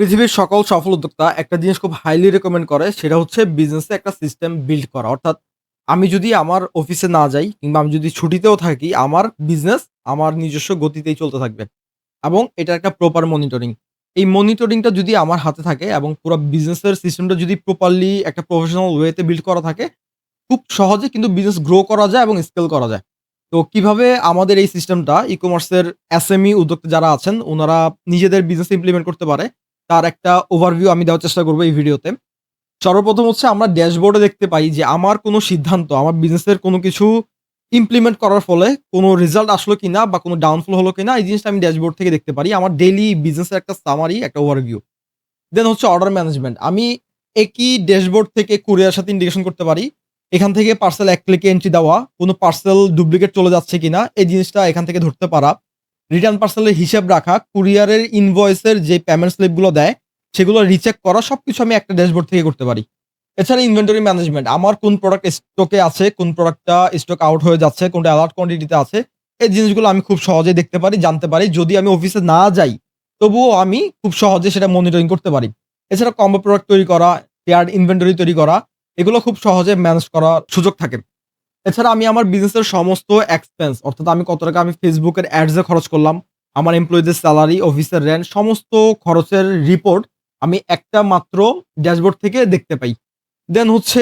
পৃথিবীর সকল সফল উদ্যোক্তা একটা জিনিস খুব হাইলি রেকমেন্ড করে, সেটা হচ্ছে বিজনেসে একটা সিস্টেম বিল্ড করা। অর্থাৎ আমি যদি আমার অফিসে না যাই কিংবা আমি যদি ছুটিতেও থাকি, আমার বিজনেস আমার নিজস্ব গতিতেই চলতে থাকবে এবং এটা একটা প্রপার মনিটরিং এই মনিটরিংটা যদি আমার হাতে থাকে এবং পুরো বিজনেসের সিস্টেমটা যদি প্রপারলি একটা প্রফেশনাল ওয়েতে বিল্ড করা থাকে, খুব সহজে কিন্তু বিজনেস গ্রো করা যায় এবং স্কেল করা যায়। তো কীভাবে আমাদের এই সিস্টেমটা ই কমার্সের এসএমই উদ্যোক্তা যারা আছেন, ওনারা নিজেদের বিজনেস ইমপ্লিমেন্ট করতে পারে তার একটা ওভারভিউ আমি দেওয়ার চেষ্টা করব এই ভিডিওতে সর্বপ্রথম হচ্ছে আমরা ড্যাশবোর্ডে দেখতে পাই যে আমার কোনো সিদ্ধান্ত, আমার বিজনেসের কোনো কিছু ইমপ্লিমেন্ট করার ফলে কোনো রেজাল্ট আসলো কি না বা কোনো ডাউনফল হলো কিনা, এই জিনিসটা আমি ড্যাশবোর্ড থেকে দেখতে পারি। আমার ডেইলি বিজনেসের একটা সামারি একটা ওভারভিউ দেন হচ্ছে অর্ডার ম্যানেজমেন্ট আমি একই ড্যাশবোর্ড থেকে কুরিয়ার সাথে ইন্ডিকেশন করতে পারি। এখান থেকে পার্সেল এক ক্লিকে এন্ট্রি দেওয়া, কোনো পার্সেল ডুপ্লিকেট চলে যাচ্ছে কিনা, এই জিনিসটা এখান থেকে ধরতে পারা। রিটার্ন পার্সেলের হিসাব রাখা কুরিয়ারের ইনভয়েসের যে পেমেন্ট স্লিপগুলো দেয়, সেগুলো রিচেক করা, সবকিছু আমি একটা ড্যাশবোর্ড থেকে করতে পারি। এছাড়া ইনভেন্টরি ম্যানেজমেন্ট আমার কোন প্রোডাক্ট স্টকে আছে, কোন প্রোডাক্টটা স্টক আউট হয়ে যাচ্ছে, কোনটা অ্যালার্ট কোয়ান্টিটিতে আছে, এই জিনিসগুলো আমি খুব সহজে দেখতে পারি, জানতে পারি। যদি আমি অফিসে না যাই, তবুও আমি খুব সহজে সেটা মনিটরিং করতে পারি। এছাড়া কম্বো প্রোডাক্ট তৈরি করা পেয়ার ইনভেন্টরি তৈরি করা, এগুলো খুব সহজে ম্যানেজ করার সুযোগ থাকে। এছাড়া আমি আমার বিজনেসের সমস্ত এক্সপেন্স অর্থাৎ আমি কত টাকা আমি ফেসবুকের অ্যাডসে খরচ করলাম, আমার এমপ্লয়ীদের স্যালারি অফিসের রেন্ট সমস্ত খরচের রিপোর্ট আমি একটা মাত্র ড্যাশবোর্ড থেকে দেখতে পাই। দেন হচ্ছে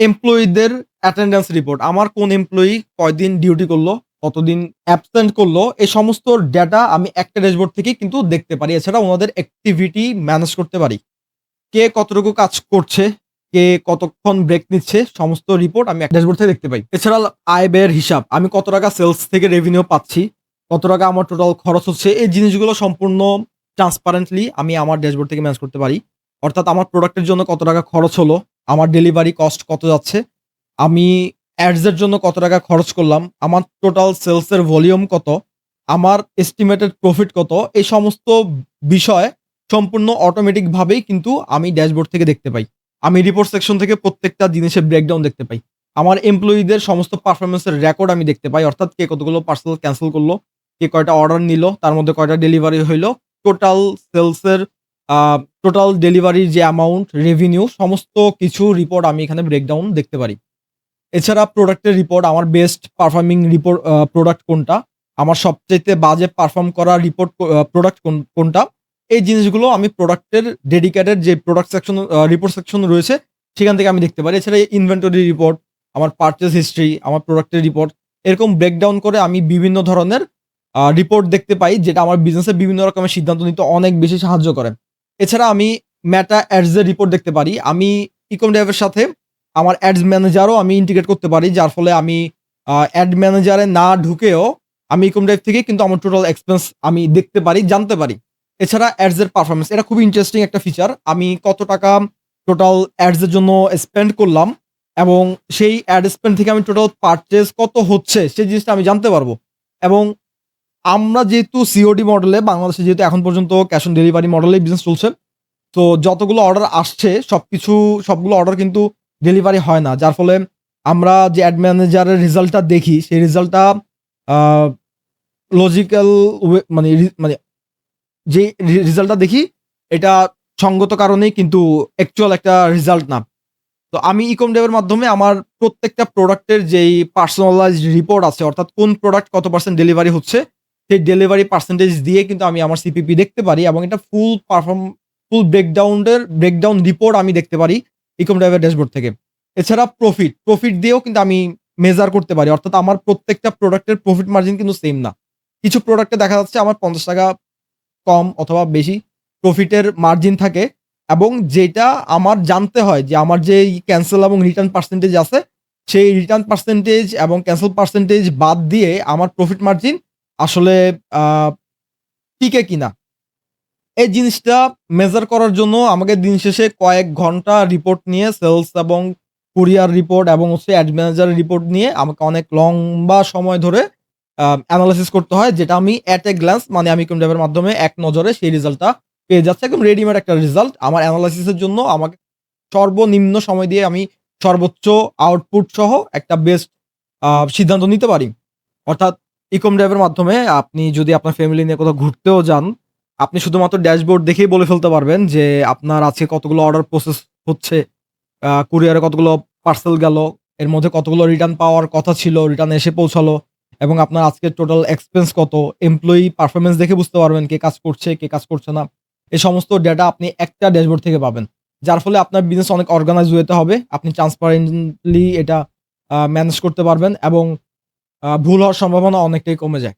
এমপ্লয়ীদের অ্যাটেন্ডেন্স রিপোর্ট আমার কোন এমপ্লয়ি কয়দিন ডিউটি করল, কতদিন অ্যাবসেন্ট করল, এই সমস্ত ডেটা আমি একটা ড্যাশবোর্ড থেকে কিন্তু দেখতে পারি। এছাড়া ওনাদের অ্যাক্টিভিটি ম্যানেজ করতে পারি। কে কতটুকু কাজ করছে কে কতক্ষণ ব্রেক নিচ্ছে, সমস্ত রিপোর্ট আমি ড্যাশবোর্ড থেকে দেখতে পাই। এছাড়া আয় ব্যয়ের হিসাব, আমি কত টাকা সেলস থেকে রেভিনিউ পাচ্ছি, কত টাকা আমার টোটাল খরচ হচ্ছে, এই জিনিসগুলো সম্পূর্ণ ট্রান্সপারেন্টলি আমি আমার ড্যাশবোর্ড থেকে ম্যানেজ করতে পারি। অর্থাৎ আমার প্রোডাক্টের জন্য কত টাকা খরচ হলো, আমার ডেলিভারি কস্ট কত যাচ্ছে, আমি অ্যাডসের জন্য কত টাকা খরচ করলাম, আমার টোটাল সেলসের ভলিউম কত, আমার এস্টিমেটেড প্রফিট কত, এই সমস্ত বিষয় সম্পূর্ণ অটোমেটিকভাবেই কিন্তু আমি ড্যাশবোর্ড থেকে দেখতে পাই। আমি রিপোর্ট সেকশন থেকে প্রত্যেকটা জিনিসের ব্রেকডাউন দেখতে পাই। আমার এমপ্লয়ীদের সমস্ত পারফরমেন্সের রেকর্ড আমি দেখতে পাই। অর্থাৎ কে কতগুলো পার্সেল ক্যান্সেল করল, কে কয়টা অর্ডার নিল, তার মধ্যে কয়টা ডেলিভারি হইল টোটাল সেলসের টোটাল ডেলিভারির যে অ্যামাউন্ট রেভিনিউ সমস্ত কিছু রিপোর্ট আমি এখানে ব্রেকডাউন দেখতে পারি। এছাড়া প্রোডাক্টের রিপোর্ট আমার বেস্ট পারফর্মিং রিপোর্ট প্রোডাক্ট কোনটা? আমার সবচেয়ে বাজে পারফর্ম করা রিপোর্ট প্রোডাক্ট কোনটা? এই জিনিসগুলো আমি প্রোডাক্টের ডেডিকেটেড যে প্রোডাক্ট সেকশন রিপোর্ট সেকশন রয়েছে, সেখান থেকে আমি দেখতে পারি। এছাড়া ইনভেন্টরি রিপোর্ট আমার পারচেস হিস্ট্রি আমার প্রোডাক্টের রিপোর্ট এরকম ব্রেকডাউন করে আমি বিভিন্ন ধরনের রিপোর্ট দেখতে পাই, যেটা আমার বিজনেসে বিভিন্ন রকমের সিদ্ধান্ত নিতে অনেক বেশি সাহায্য করে। এছাড়া আমি ম্যাটা অ্যাডসের রিপোর্ট দেখতে পারি। আমি ইকম ড্রাইভের সাথে আমার অ্যাডস ম্যানেজারও আমি ইন্টিগ্রেট করতে পারি, যার ফলে আমি অ্যাড ম্যানেজারে না ঢুকেও আমি ইকম ড্রাইভ থেকে কিন্তু আমার টোটাল এক্সপেন্স আমি দেখতে পারি, জানতে পারি। এছাড়া অ্যাডস এর পারফরমেন্স এটা খুব ইন্টারেস্টিং একটা ফিচার আমি কত টাকা টোটাল অ্যাডস এর জন্য স্পেন্ড করলাম এবং সেই অ্যাড স্পেন্ড থেকে আমি টোটাল পারচেস কত হচ্ছে, সেই জিনিসটা আমি জানতে পারব। এবং আমরা যেহেতু সিওডি মডেলে বাংলাদেশে যেহেতু এখন পর্যন্ত ক্যাশ অন ডেলিভারি মডেলে বিজনেস চলছে, তো যতগুলো অর্ডার আসছে সব কিছু সবগুলো অর্ডার কিন্তু ডেলিভারি হয় না। যার ফলে আমরা যে অ্যাড ম্যানেজারের রেজাল্টটা দেখি, সেই রেজাল্টটা লজিক্যাল মানে মানে যে রেজাল্টটা দেখি, এটা সঙ্গত কারণেই কিন্তু অ্যাকচুয়াল একটা রেজাল্ট না। তো আমি ইকম ডেভের মাধ্যমে আমার প্রত্যেকটা প্রোডাক্টের যেই পার্সোনালাইজ রিপোর্ট আছে, অর্থাৎ কোন প্রোডাক্ট কত পার্সেন্ট ডেলিভারি হচ্ছে, সেই ডেলিভারি পার্সেন্টেজ দিয়ে কিন্তু আমি আমার সিপিপি দেখতে পারি এবং এটা ফুল পারফর্ম ফুল ব্রেকডাউনের ব্রেকডাউন রিপোর্ট আমি দেখতে পারি ইকম ড্রাইভার ড্যাশবোর্ড থেকে। এছাড়া প্রফিট প্রফিট দিয়েও কিন্তু আমি মেজার করতে পারি, অর্থাৎ আমার প্রত্যেকটা প্রোডাক্টের প্রফিট মার্জিন কিন্তু সেম না। কিছু প্রোডাক্টে দেখা যাচ্ছে আমার পঞ্চাশ টাকা কম অথবা বেশি প্রফিটের মার্জিন থাকে এবং যেটা আমার জানতে হয় যে আমার যে ক্যান্সেল এবং রিটার্ন পার্সেন্টেজ আছে, সেই রিটার্ন পার্সেন্টেজ এবং ক্যান্সেল পার্সেন্টেজ বাদ দিয়ে আমার প্রফিট মার্জিন আসলে টিকে কিনা। এই জিনিসটা মেজার করার জন্য আমাকে দিন শেষে কয়েক ঘণ্টা রিপোর্ট নিয়ে সেলস এবং কুরিয়ার রিপোর্ট এবং হচ্ছে অ্যাড ম্যানেজার রিপোর্ট নিয়ে আমাকে অনেক লম্বা সময় ধরে অ্যানালাইসিস করতে হয় যেটা আমি অ্যাট এ গ্ল্যান্স মানে আমি কোন ড্রাইভের মাধ্যমে এক নজরে সেই রেজাল্টটা পেয়ে যাচ্ছে। একদম রেডিমেড একটা রেজাল্ট আমার অ্যানালাইসিসের জন্য আমাকে সর্বনিম্ন সময় দিয়ে আমি সর্বোচ্চ আউটপুট সহ একটা বেস্ট সিদ্ধান্ত নিতে পারি। অর্থাৎ ইকম ড্রাইভের মাধ্যমে আপনি যদি আপনার ফ্যামিলি নিয়ে কোথাও ঘুরতেও যান আপনি শুধুমাত্র ড্যাশবোর্ড দেখেই বলে ফেলতে পারবেন যে আপনার আজকে কতগুলো অর্ডার প্রসেস হচ্ছে, কুরিয়ারে কতগুলো পার্সেল গেল, এর মধ্যে কতগুলো রিটার্ন পাওয়ার কথা ছিল, রিটার্ন এসে পৌঁছালো। এবং আপনার আজকে টোটাল এক্সপেন্স কত, এমপ্লয়ি পারফরমেন্স দেখে বুঝতে পারবেন কে কাজ করছে, কে কাজ করছে না। এই সমস্ত ডেটা আপনি একটা ড্যাশবোর্ড থেকে পাবেন। যার ফলে আপনার বিজনেস অনেক অর্গানাইজ হতে হবে। আপনি ট্রান্সপারেন্টলি এটা ম্যানেজ করতে পারবেন এবং ভুল হওয়ার সম্ভাবনা অনেকটাই কমে যায়।